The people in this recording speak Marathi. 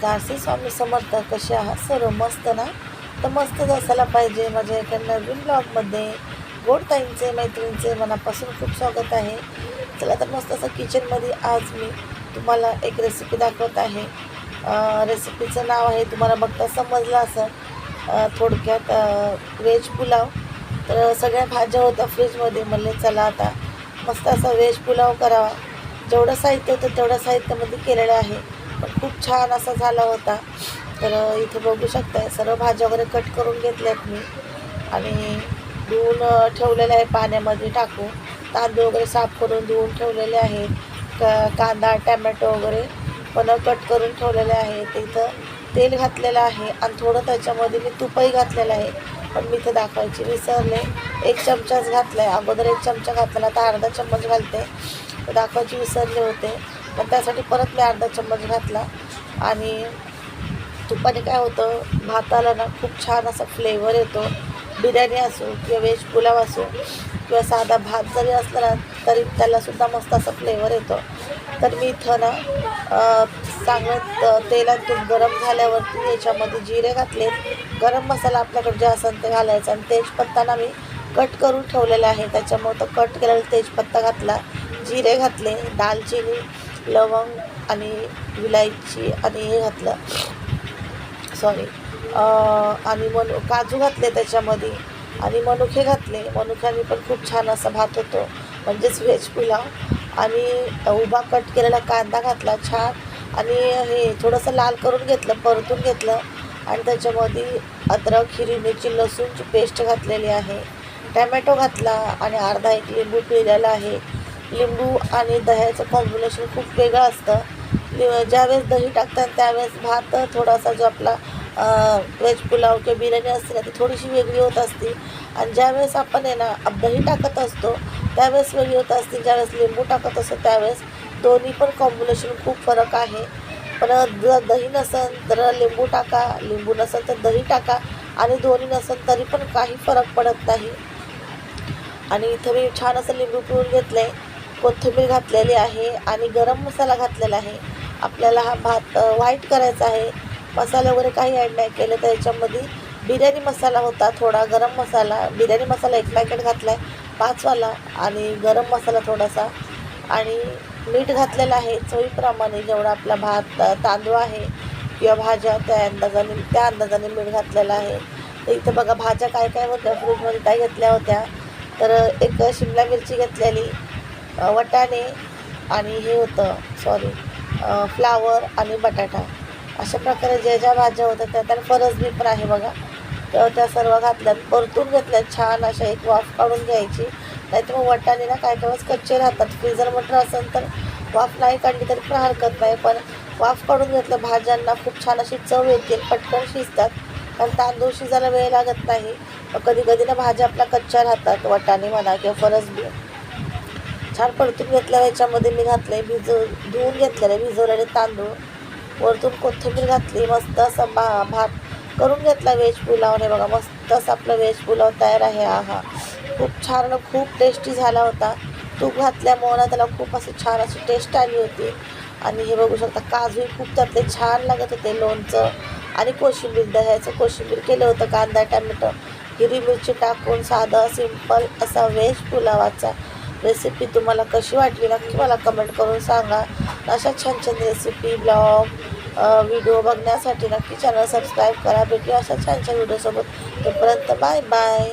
स्वामी समर्थ कसे आहात? सर्व मस्त ना? तर मस्तच असायला पाहिजे. माझ्या एका नवीन ब्लॉगमध्ये गोडताईंचे मैत्रिणींचे मनापासून खूप स्वागत आहे. चला तर मस्त असं किचनमध्ये आज मी तुम्हाला एक रेसिपी दाखवत आहे. रेसिपीचं नाव आहे तुम्हाला बघता समजलं असं थोडक्यात व्हेज पुलाव. तर सगळ्या भाज्या होत्या फ्रीजमध्ये म्हणले चला आता मस्त असा व्हेज पुलाव करावा. जेवढं साहित्य होतं तेवढ्या साहित्यामध्ये केलेलं आहे. पण खूप छान असा झाला होता. तर इथे बघू शकताय सर्व भाज्या वगैरे कट करून घेतल्यात मी. आणि धुवून ठेवलेलं आहे पाण्यामध्ये टाकून. तांदूळ वगैरे साफ करून धुवून ठेवलेले आहेत क कांदा टॅमॅटो वगैरे पण कट करून ठेवलेले आहे. तर इथं तेल घातलेलं आहे आणि थोडं त्याच्यामध्ये मी तुपही घातलेलं आहे. पण मी इथं दाखवायची विसरले. एक चमचाच घातला आहे अगोदर एक चमचा घातला तर अर्धा चम्मच घालते. दाखवायची विसरले होते. पण त्यासाठी परत मी अर्धा चम्मच घातला. आणि तुपाने काय होतं भाताला ना खूप छान असा फ्लेवर येतो. बिर्याणी असो किंवा व्हेज पुलाव असो किंवा साधा भात जरी असला ना तरी त्यालासुद्धा मस्त असा फ्लेवर येतो. तर मी इथं ना चांगलं तेलात तूप गरम झाल्यावरती याच्यामध्ये जिरे घातले. गरम मसाला आपल्याकडे जे असेल ते घालायचा आणि तेजपत्ता ना मी कट करून ठेवलेला आहे. त्याच्यामुळं तो कट केलेला तेजपत्ता घातला. जिरे घातले दालचिनी लवंग आणि विलायची आणि हे घातलं. सॉरी आणि मनु काजू घातले त्याच्यामध्ये. आणि मनुके घातले. मनुख्याने पण खूप छान असा भात होतो. म्हणजेच व्हेज पुलाव. आणि उभा कट केलेला कांदा घातला छान. आणि हे थोडंसं लाल करून घेतलं परतून घेतलं. आणि त्याच्यामध्ये अद्रक हिरवी मिरची लसूणची पेस्ट घातलेली आहे. टॅमॅटो घातला आणि अर्धा एक लिंबू पिळलेला आहे. लिंबू आणि दह्याचं कॉम्बिनेशन खूप वेगळं असतं. लि- ज्यावेळेस दही टाकतात त्यावेळेस भात थोडासा जो आपला व्हेज पुलाव किंवा बिर्याणी असते ना ती थोडीशी वेगळी होत असते. आणि ज्यावेळेस आपण आहे ना दही टाकत असतो त्यावेळेस वेगळी होत असते. ज्यावेळेस लिंबू टाकत असतो त्यावेळेस दोन्ही पण कॉम्बिनेशन खूप फरक आहे. पण जर दही नसेल तर लिंबू टाका लिंबू नसेल तर दही टाका आणि दोन्ही नसेल तरी पण काही फरक पडत नाही. आणि इथं मी छान असं लिंबू पिळून घेतलं आहे कोथिंबीर घातलेली आहे आणि गरम मसाला घातलेला आहे. आपल्याला हा भात व्हाईट करायचा आहे. मसाले वगैरे काही ॲड नाही केलं तर याच्यामध्ये बिर्याणी मसाला होता थोडा गरम मसाला बिर्याणी मसाला एक पॅकेट घातला आहे पाचवाला आणि गरम मसाला थोडासा. आणि मीठ घातलेलं आहे चवीप्रमाणे जेवढा आपला भात तांदूळ आहे किंवा भाज्या त्या अंदाजाने त्या अंदाजाने मीठ घातलेलं आहे. तर इथं बघा भाज्या काय काय होत्या फ्रीजमध्ये काय घेतल्या होत्या. तर एक शिमला मिरची घेतलेली वटाणे आणि हे होतं सॉरी फ्लावर आणि बटाटा. अशा प्रकारे ज्या ज्या भाज्या होत्या त्या त्या फरसबी पण आहे बघा. तर त्या सर्व घातल्यात परतून घेतल्यात छान अशा एक वाफ काढून घ्यायची. नाहीतर मग वटाणे ना काय काय वेळेस कच्चे राहतात. फ्रीजर मटर असेल तर वाफ नाही काढली तरी पण हरकत नाही. पण वाफ काढून घेतलं भाज्यांना खूप छान अशी चव येते. पटकन शिजतात. कारण तांदूळ शिजायला वेळ लागत नाही. कधी कधी ना भाज्या आपल्या कच्च्या राहतात. वटाणे म्हणा किंवा फरसबी छान परतून घेतलेला याच्यामध्ये मी घातलं आहे भिजव धुवून घेतलेलं आहे भिजवलेले तांदूळ. वरतून कोथिंबीर घातली मस्त असा भा भात करून घेतला व्हेज पुलावने बघा मस्त असं आपलं व्हेज पुलाव तयार आहे. आहा खूप छान खूप टेस्टी झाला होता. तूप घातल्यामुळं त्याला खूप अशी छान अशी टेस्ट आली होती. आणि हे बघू शकता काजूही खूप त्यातले छान लागत होते लोणचं. आणि कोशिंबीर दह्याचं कोशिंबीर केलं होतं कांदा टमॅटो हिरवी मिरची टाकून साधं सिंपल असा व्हेज पुलावाचा. रेसिपी तुम्हाला कशी वाटली नक्की मला कमेंट करून सांगा. अशा छान छान रेसिपी ब्लॉग व्हिडिओ बघण्यासाठी नक्की चॅनल सबस्क्राईब करा. भेटूया अशा छान छान व्हिडिओसोबत तोपर्यंत बाय बाय